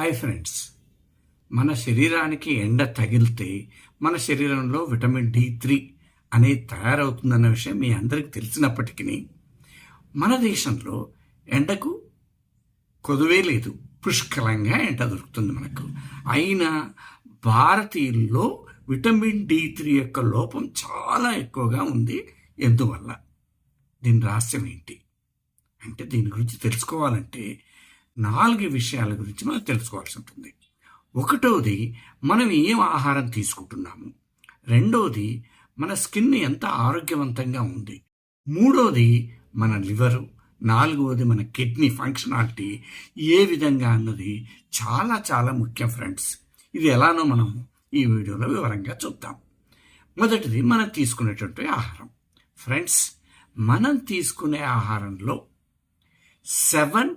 Hi friends. మన శరీరానికి ఎండ తగిలితే మన శరీరంలో విటమిన్ డి త్రీ అనేది తయారవుతుందన్న విషయం మీ అందరికి తెలిసినప్పటికీ మన దేశంలో ఎండకు కొదువే లేదు. పుష్కలంగా ఎండ దొరుకుతుంది మనకు. అయినా భారతీయుల్లో విటమిన్ డి త్రీ యొక్క లోపం చాలా ఎక్కువగా ఉంది. ఎందువల్ల? దీని రహస్యం ఏంటి? అంటే దీని గురించి తెలుసుకోవాలంటే నాలుగు విషయాల గురించి మనం తెలుసుకోవాల్సి ఉంటుంది. ఒకటోది మనం ఏం ఆహారం తీసుకుంటున్నాము? రెండోది మన స్కిన్ ఎంత ఆరోగ్యవంతంగా ఉంది? మూడోది మన లివరు నాలుగవది మన కిడ్నీ ఫంక్షనాలిటీ ఏ విధంగా అన్నది చాలా చాలా ముఖ్యం ఫ్రెండ్స్. ఇది ఎలానో మనం ఈ వీడియోలో వివరంగా చూద్దాం. మొదటిది మనం తీసుకునేటువంటి ఆహారం. ఫ్రెండ్స్ మనం తీసుకునే ఆహారంలో సెవెన్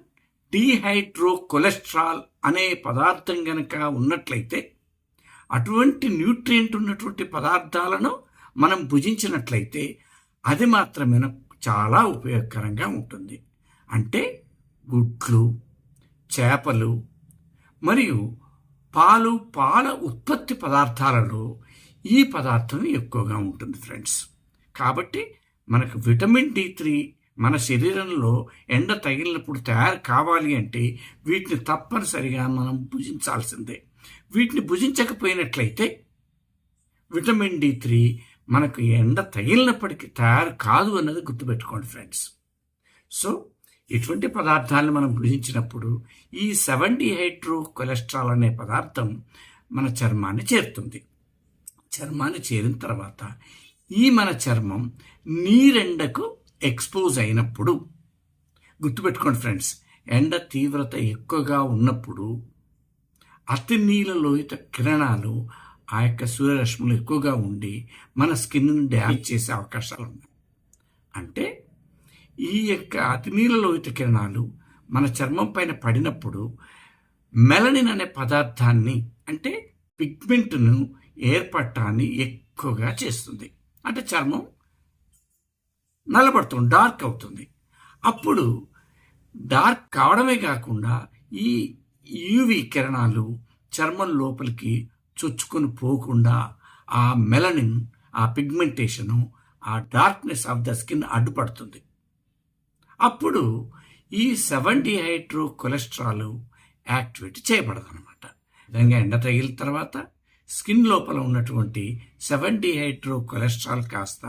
డీహైడ్రో కొలెస్ట్రాల్ అనే పదార్థం కనుక ఉన్నట్లయితే అటువంటి న్యూట్రియంట్ ఉన్నటువంటి పదార్థాలను మనం భుజించినట్లయితే అది మాత్రమే చాలా ఉపయోగకరంగా ఉంటుంది. అంటే గుడ్లు చేపలు మరియు పాలు పాల ఉత్పత్తి పదార్థాలలో ఈ పదార్థం ఎక్కువగా ఉంటుంది ఫ్రెండ్స్. కాబట్టి మనకు విటమిన్ డి త్రీ మన శరీరంలో ఎండ తగిలినప్పుడు తయారు కావాలి అంటే వీటిని తప్పనిసరిగా మనం భుజించాల్సిందే. వీటిని భుజించకపోయినట్లయితే విటమిన్ డి త్రీ మనకు ఎండ తగిలినప్పటికీ తయారు కాదు అన్నది గుర్తుపెట్టుకోండి ఫ్రెండ్స్. సో ఇటువంటి పదార్థాలను మనం భుజించినప్పుడు ఈ సెవెన్ డిహైడ్రో కొలెస్ట్రాల్ అనే పదార్థం మన చర్మాన్ని చేరుతుంది. చర్మాన్ని చేరిన తర్వాత ఈ మన చర్మం నీరెండకు ఎక్స్పోజ్ అయినప్పుడు గుర్తుపెట్టుకోండి ఫ్రెండ్స్ ఎండ తీవ్రత ఎక్కువగా ఉన్నప్పుడు అతి నీల కిరణాలు ఆ యొక్క సూర్యరశ్ములు ఎక్కువగా ఉండి మన స్కిన్ డ్యామేజ్ చేసే అవకాశాలు ఉన్నాయి. అంటే ఈ యొక్క అతి నీల కిరణాలు మన చర్మం పైన పడినప్పుడు మెలనిన్ అనే పదార్థాన్ని అంటే పిగ్మెంట్ను ఏర్పడటాన్ని ఎక్కువగా చేస్తుంది. అంటే చర్మం నిలబడుతుంది డార్క్ అవుతుంది. అప్పుడు డార్క్ కావడమే కాకుండా ఈ యూవి కిరణాలు చర్మం లోపలికి చొచ్చుకొని పోకుండా ఆ మెలనిన్ ఆ పిగ్మెంటేషను ఆ డార్క్నెస్ ఆఫ్ ద స్కిన్ అడ్డుపడుతుంది. అప్పుడు ఈ సెవెన్ డిహైడ్రో కొలెస్ట్రాల్ యాక్టివేట్ చేయబడదు అనమాట విధంగా ఎండ తగిలిన తర్వాత స్కిన్ లోపల ఉన్నటువంటి సెవెన్ డిహైడ్రో కొలెస్ట్రాల్ కాస్త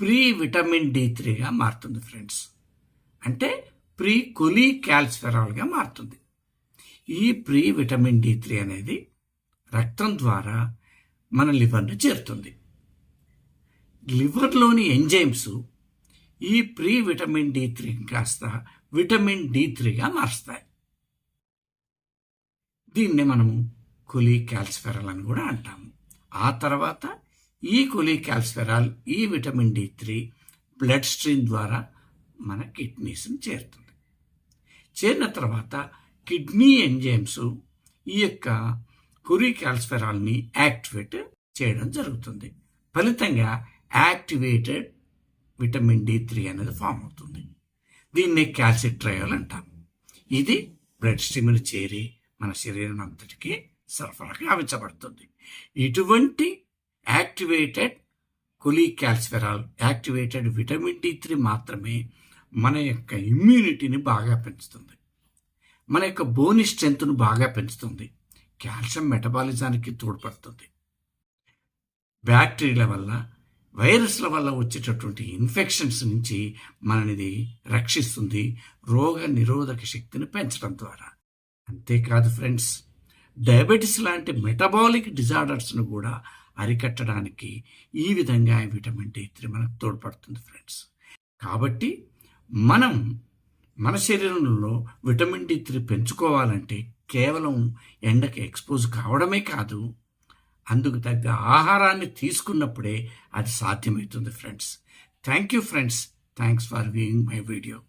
ప్రీ విటమిన్ డి త్రీగా మారుతుంది ఫ్రెండ్స్. అంటే ప్రీ కొలీ క్యాల్సిఫెరాల్గా మారుతుంది. ఈ ప్రీ విటమిన్ డి త్రీ అనేది రక్తం ద్వారా మన లివర్ను చేరుతుంది. లివర్లోని ఎంజైమ్స్ ఈ ప్రీ విటమిన్ డి త్రీ కాస్త విటమిన్ డి త్రీగా మారుస్తాయి. దీన్ని మనము కొలీ క్యాల్సిఫెరాల్ అని కూడా అంటాము. ఆ తర్వాత ఈ కొలికాల్స్ఫెరాల్ ఈ vitamin D three blood stream ద్వారా మన కిడ్నీస్ని చేరుతుంది. చేరిన తర్వాత కిడ్నీ ఎంజైమ్స్ ఈ యొక్క కొరీకాల్స్ఫెరాల్ని యాక్టివేట్ చేయడం జరుగుతుంది. ఫలితంగా యాక్టివేటెడ్ విటమిన్ డి త్రీ అనేది ఫామ్ అవుతుంది. దీన్ని క్యాల్సిట్రయోల్ అంటాం ఇది బ్లడ్ స్ట్రీమ్ని చేరి మన శరీరం అంతటికీ సరఫరా గావించబడుతుంది ఇటువంటి activated cholecalciferol activated vitamin D three మాత్రమే మన యొక్క ఇమ్యూనిటీని బాగా పెంచుతుంది. మన యొక్క బోని స్ట్రెంత్ను బాగా పెంచుతుంది. కాల్షియం మెటబాలిజానికి తోడ్పడుతుంది. బ్యాక్టీరియాల వల్ల వైరస్ల వల్ల వచ్చేటటువంటి ఇన్ఫెక్షన్స్ నుంచి మననిది రక్షిస్తుంది రోగ నిరోధక శక్తిని పెంచడం ద్వారా. అంతేకాదు ఫ్రెండ్స్ డయాబెటీస్ లాంటి మెటబాలిక్ డిజార్డర్స్ను కూడా అరికట్టడానికి ఈ విధంగా విటమిన్ డి త్రీ మనకు తోడ్పడుతుంది ఫ్రెండ్స్. కాబట్టి మనం మన శరీరంలో విటమిన్ డి త్రీ పెంచుకోవాలంటే కేవలం ఎండకి ఎక్స్పోజ్ కావడమే కాదు అందుకు తగ్గ ఆహారాన్ని తీసుకున్నప్పుడే అది సాధ్యమవుతుంది friends. Thank you friends. Thanks for viewing my video.